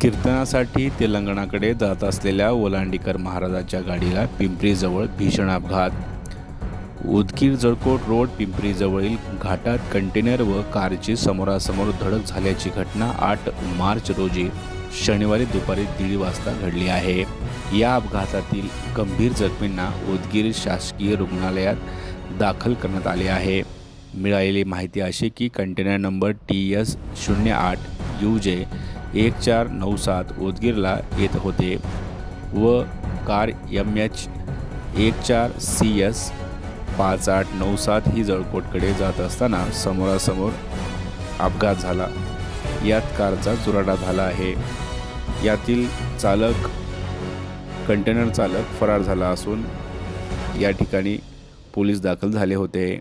कीर्तनासाठी तेलंगणाकडे जात असलेल्या ओलांडीकर महाराजाच्या गाडीला पिंपरीजवळ भीषण अपघात उदगीर जळकोट रोड पिंपरीजवळील घाटात कंटेनर व कारची समोरासमोर धडक झाल्याची घटना आठ मार्च रोजी शनिवारी दुपारी दीड वाजता घडली आहे. या अपघातातील गंभीर जखमींना उदगीर शासकीय रुग्णालयात दाखल करण्यात आले आहे. मिळालेली माहिती अशी की कंटेनर नंबर टी एस शून्य आठ यू जे एक चार नऊ सात उदगीरला येत होते व कार एम एच एक चार सी एस पाच आठ नऊ सात ही जळकोटकडे जात असताना समोरासमोर अपघात झाला. यात कारचा चुराडा झाला आहे. यातील चालक कंटेनर चालक फरार झाला असून या ठिकाणी पोलीस दाखल झाले होते.